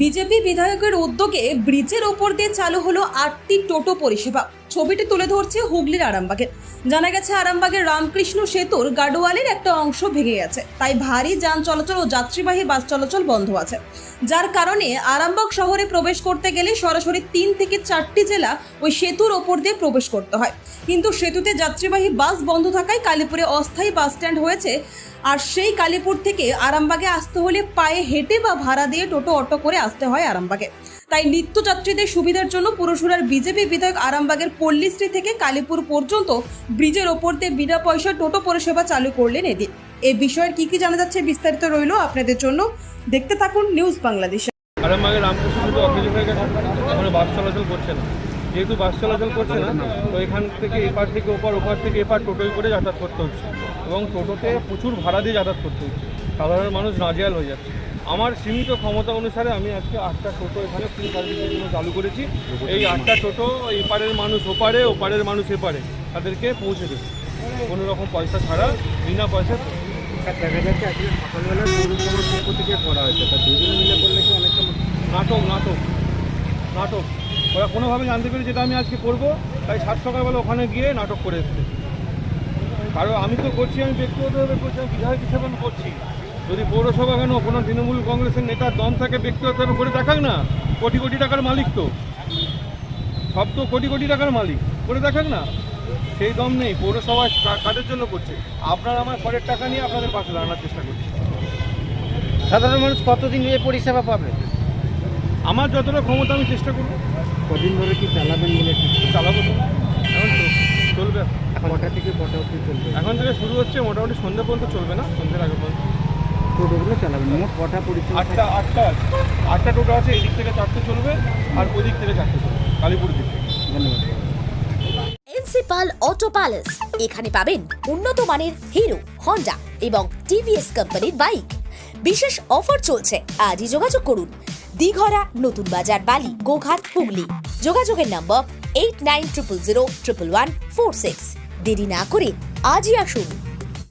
BJP বিধায়কের উদ্যোগে ব্রিজের ওপর দিয়ে চালু হলো আটটি টোটো পরিষেবা। ছবিটি তুলে ধরছে হুগলির আরামবাগের জানা গেছে, আরামবাগের রামকৃষ্ণ সেতুর গাডোয়ালের একটা অংশ ভেঙে গেছে। তাই ভারী যান চলাচল ও যাত্রীবাহী বাস চলাচল বন্ধ আছে। যার কারণে আরামবাগ শহরে প্রবেশ করতে গেলে সরাসরি তিন থেকে চারটি জেলা ওই সেতুর ওপর দিয়ে প্রবেশ করতে হয়। কিন্তু সেতুতে যাত্রীবাহী বাস বন্ধ থাকায় কালীপুরে অস্থায়ী বাস স্ট্যান্ড হয়েছে। আর সেই কালীপুর থেকে আরামবাগে আসতে হলে পায়ে হেঁটে বা ভাড়া দিয়ে টোটো অটো করে আসতে হয় আরামবাগে। তাই নিত্যযাত্রীদের সুবিধার জন্য পুরসুরার বিজেপি বিধায়ক আরামবাগের পল্লীশ্রী থেকে কালীপুর পর্যন্ত ব্রিজের ওপর দিয়ে বিনা পয়সা টোটো পরিষেবা চালু করলেন এদিন। এই বিষয়ের কি কি জানা যাচ্ছে বিস্তারিত রইল আপনাদের জন্য। দেখতে থাকুন নিউজ বাংলাদেশ। আরামবাগের রামকৃষ্ণ অকেজ হয়ে গেছে এখন বাস চলাচল করছে না। যেহেতু বাস চলাচল করছে না, তো এখান থেকে এপার থেকে ওপার ওপার থেকে এপার টোটোয় করে যাতায়াত করতে হচ্ছে। এবং টোটোতে প্রচুর ভাড়া দিয়ে যাতায়াত করতে হচ্ছে। সাধারণ মানুষ নাজেহাল হয়ে যাচ্ছে। আমার সীমিত ক্ষমতা অনুসারে আমি আজকে আটটা টোটো এখানে ফ্রি সার্ভিসের জন্য চালু করেছি। এই আটটা টোটো এপারের মানুষ ওপারে ওপারের মানুষ এপারে তাদেরকে পৌঁছে দেবে কোনো রকম পয়সা ছাড়া বিনা স্যার দেখা যাচ্ছে আজকে সকালবেলা পৌরসভার পক্ষ থেকে করা হয়েছে। তা দুজন মিলে করলে কি অনেকটা নাটক নাটক নাটক। ওরা কোনোভাবে জানতে পেরে যেটা আমি আজকে করব তাই সাত সকালবেলা ওখানে গিয়ে নাটক করে এসছে। কারণ আমি তো করছি আমি ব্যক্তিগতভাবে করছি আমি বিধায়ক হিসেবে আমি করছি। যদি পৌরসভা কেন কোনো তৃণমূল কংগ্রেসের নেতার দম থাকে ব্যক্তিগতভাবে করে দেখাক না কোটি কোটি টাকার মালিক তো। সব তো কোটি কোটি টাকার মালিক করে দেখাক না। সেই দম নেই পৌরসভা কাদের জন্য করছে? আপনারা আমার পরের টাকা নিয়ে আপনাদের পাশে দাঁড়ানোর চেষ্টা করছি। সাধারণ মানুষ কতদিন এই পরিষেবা পাবে? আমার যতটা ক্ষমতা আমি চেষ্টা করব। কদিন ধরে কি চালাবেন বলে ঠিক চালাবো তো। এখন চলবে। এখন কটা থেকে কটা অবধি চলবে? এখন থেকে শুরু হচ্ছে মোটামুটি সন্ধ্যে পর্যন্ত চলবে না সন্ধ্যের আগে পর্যন্ত। টোটোগুলো চালাবেন। মোট কটা পরিষেবা আটটা আটটা আটটা টোটো আছে এদিক থেকে চারটে চলবে আর ওই দিক থেকে চারটে চলবে কালীপুর দিক থেকে। ধন্যবাদ। Principal auto palace. এখানে পাবেন উন্নত মানের হিরো হন্ডা এবং টিভিএস কোম্পানির বাইক। বিশেষ অফার চলছে আজই যোগাযোগ করুন। দিঘরা নতুন বাজার বালি গোঘাট হুগলি। যোগাযোগের নম্বর eight nine triple zero triple one four six দেরি না করে আজই আসুন।